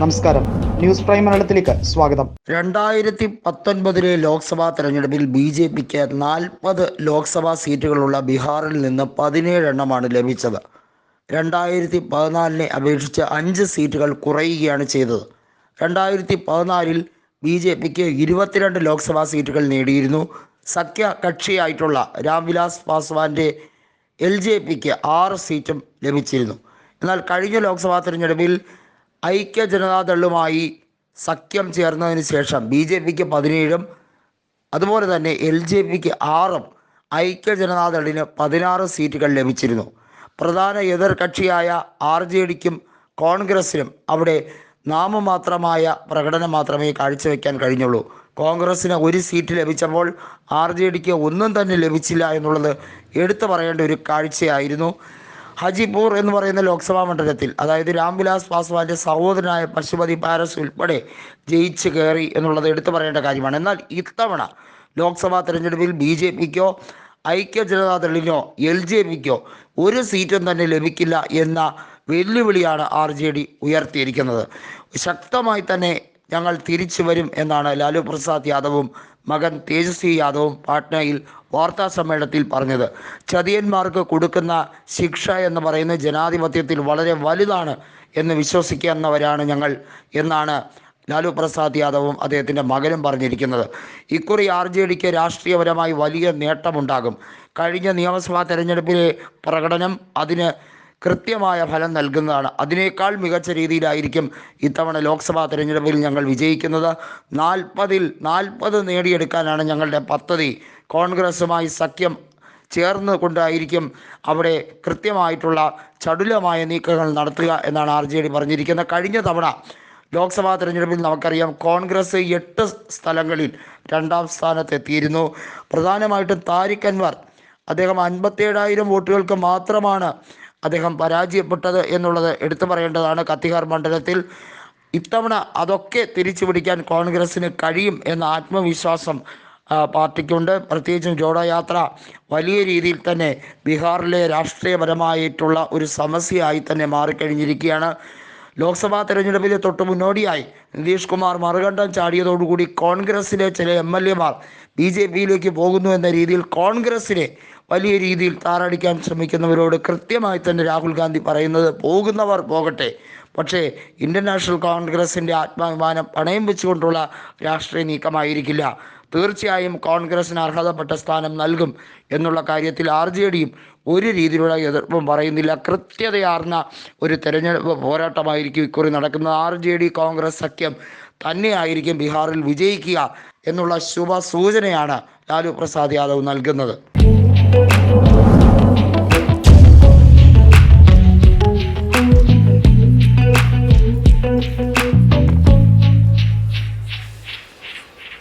നമസ്കാരം. News prime മലയാളത്തിലേക്ക് സ്വാഗതം. രണ്ടായിരത്തി പത്തൊൻപതിലെ ലോക്സഭാ തെരഞ്ഞെടുപ്പിൽ ബി ജെ പിക്ക് നാൽപ്പത് ലോക്സഭാ സീറ്റുകളുള്ള ബീഹാറിൽ നിന്ന് പതിനേഴെണ്ണമാണ് ലഭിച്ചത്. രണ്ടായിരത്തി പതിനാലിനെ അപേക്ഷിച്ച് അഞ്ച് സീറ്റുകൾ കുറയുകയാണ് ചെയ്തത്. രണ്ടായിരത്തി പതിനാലിൽ ബി ജെ പിക്ക് ഇരുപത്തിരണ്ട് ലോക്സഭാ സീറ്റുകൾ നേടിയിരുന്നു. സഖ്യ കക്ഷിയായിട്ടുള്ള രാംവിലാസ് പാസ്വാന്റെ എൽ ജെ പിക്ക് ആറ് സീറ്റും ലഭിച്ചിരുന്നു. എന്നാൽ കഴിഞ്ഞ ലോക്സഭാ തെരഞ്ഞെടുപ്പിൽ ഐക്യ ജനതാദളുമായി സഖ്യം ചേർന്നതിന് ശേഷം ബി ജെ പിക്ക് പതിനേഴും അതുപോലെ തന്നെ എൽ ജെ പിക്ക് ആറും ഐക്യ ജനതാദളിന് പതിനാറ് സീറ്റുകൾ ലഭിച്ചിരുന്നു. പ്രധാന എതിർ കക്ഷിയായ ആർ ജെ ഡിക്കും കോൺഗ്രസിനും അവിടെ നാമമാത്രമായ പ്രകടനം മാത്രമേ കാഴ്ചവെക്കാൻ കഴിഞ്ഞുള്ളൂ. കോൺഗ്രസ്സിന് ഒരു സീറ്റ് ലഭിച്ചപ്പോൾ ആർ ജെ ഡിക്ക് ഒന്നും തന്നെ ലഭിച്ചില്ല എന്നുള്ളത് എടുത്തു പറയേണ്ട ഒരു കാഴ്ചയായിരുന്നു. ഹജിപൂർ എന്ന് പറയുന്ന ലോക്സഭാ മണ്ഡലത്തിൽ അതായത് രാംവിലാസ് പാസ്വാന്റെ സഹോദരനായ പശുപതി പാരസ് ഉൾപ്പെടെ ജയിച്ച് കയറി എന്നുള്ളത് എടുത്തു പറയേണ്ട കാര്യമാണ്. എന്നാൽ ഇത്തവണ ലോക്സഭാ തെരഞ്ഞെടുപ്പിൽ ബി ജെ പിക്കോ ഐക്യ ജനതാദളിനോ എൽ ജെ പിക്കോ ഒരു സീറ്റും തന്നെ ലഭിക്കില്ല എന്ന വെല്ലുവിളിയാണ് ആർ ജെ ഡി ഉയർത്തിയിരിക്കുന്നത്. ശക്തമായി തന്നെ ഞങ്ങൾ തിരിച്ചു വരും എന്നാണ് ലാലു പ്രസാദ് യാദവും മകൻ തേജസ്വി യാദവും പാട്നയിൽ വാർത്താ സമ്മേളനത്തിൽ പറഞ്ഞത്. ചതിയന്മാർക്ക് കൊടുക്കുന്ന ശിക്ഷ എന്ന് പറയുന്നത് ജനാധിപത്യത്തിൽ വളരെ വലുതാണ് എന്ന് വിശ്വസിക്കുന്നവരാണ് ഞങ്ങൾ എന്നാണ് ലാലു പ്രസാദ് യാദവും അദ്ദേഹത്തിന്റെ മകനും പറഞ്ഞിരിക്കുന്നത്. ഇക്കുറി ആർ ജെ ഡിക്ക് രാഷ്ട്രീയപരമായി വലിയ നേട്ടമുണ്ടാകും. കഴിഞ്ഞ നിയമസഭാ തെരഞ്ഞെടുപ്പിലെ പ്രകടനം അതിന് കൃത്യമായ ഫലം നൽകുന്നതാണ്. അതിനേക്കാൾ മികച്ച രീതിയിലായിരിക്കും ഇത്തവണ ലോക്സഭാ തെരഞ്ഞെടുപ്പിൽ ഞങ്ങൾ വിജയിക്കുന്നത്. നാൽപ്പതിൽ നാൽപ്പത് നേടിയെടുക്കാനാണ് ഞങ്ങളുടെ പദ്ധതി. കോൺഗ്രസുമായി സഖ്യം ചേർന്ന് കൊണ്ടായിരിക്കും അവിടെ കൃത്യമായിട്ടുള്ള ചടുലമായ നീക്കങ്ങൾ നടത്തുക എന്നാണ് ആർ ജെ ഡി പറഞ്ഞിരിക്കുന്നത്. കഴിഞ്ഞ തവണ ലോക്സഭാ തെരഞ്ഞെടുപ്പിൽ നമുക്കറിയാം കോൺഗ്രസ് എട്ട് സ്ഥലങ്ങളിൽ രണ്ടാം സ്ഥാനത്തെത്തിയിരുന്നു. പ്രധാനമായിട്ടും താരിഖ് അൻവർ. അദ്ദേഹം അൻപത്തേഴായിരം വോട്ടുകൾക്ക് മാത്രമാണ് അദ്ദേഹം പരാജയപ്പെട്ടത് എന്നുള്ളത് എടുത്തു പറയേണ്ടതാണ് കത്തിഹാർ മണ്ഡലത്തിൽ. ഇത്തവണ അതൊക്കെ തിരിച്ചു പിടിക്കാൻ കോൺഗ്രസ്സിന് കഴിയും എന്ന ആത്മവിശ്വാസം പാർട്ടിക്കുണ്ട്. പ്രത്യേകിച്ചും ജോഡോ യാത്ര വലിയ രീതിയിൽ തന്നെ ബീഹാറിലെ രാഷ്ട്രീയപരമായിട്ടുള്ള ഒരു സമസ്യയായി തന്നെ മാറിക്കഴിഞ്ഞിരിക്കുകയാണ്. ലോക്സഭാ തെരഞ്ഞെടുപ്പിൽ തൊട്ട് മുന്നോടിയായി നിതീഷ് കുമാർ മറുകണ്ഠം ചാടിയതോടുകൂടി കോൺഗ്രസ്സിലെ ചില എം എൽ എമാർ ബി ജെ പിയിലേക്ക് പോകുന്നു എന്ന രീതിയിൽ കോൺഗ്രസ്സിനെ വലിയ രീതിയിൽ താറടിക്കാൻ ശ്രമിക്കുന്നവരോട് കൃത്യമായി തന്നെ രാഹുൽ ഗാന്ധി പറയുന്നത് പോകുന്നവർ പോകട്ടെ. പക്ഷേ ഇന്ത്യൻ കോൺഗ്രസിന്റെ ആത്മാഭിമാനം പണയം വെച്ചുകൊണ്ടുള്ള രാഷ്ട്രീയ നീക്കമായിരിക്കില്ല. തീർച്ചയായും കോൺഗ്രസിന് അർഹതപ്പെട്ട സ്ഥാനം നൽകും എന്നുള്ള കാര്യത്തിൽ ആർ ജെ ഡിയും ഒരു രീതിയിലുള്ള എതിർപ്പും പറയുന്നില്ല. കൃത്യതയാർന്ന ഒരു തെരഞ്ഞെടുപ്പ് പോരാട്ടമായിരിക്കും ഇക്കുറി നടക്കുന്നത്. ആർ ജെ ഡി കോൺഗ്രസ് സഖ്യം തന്നെയായിരിക്കും ബീഹാറിൽ വിജയിക്കുക എന്നുള്ള ശുഭ സൂചനയാണ് ലാലു പ്രസാദ് യാദവ് നൽകുന്നത്. Thank you.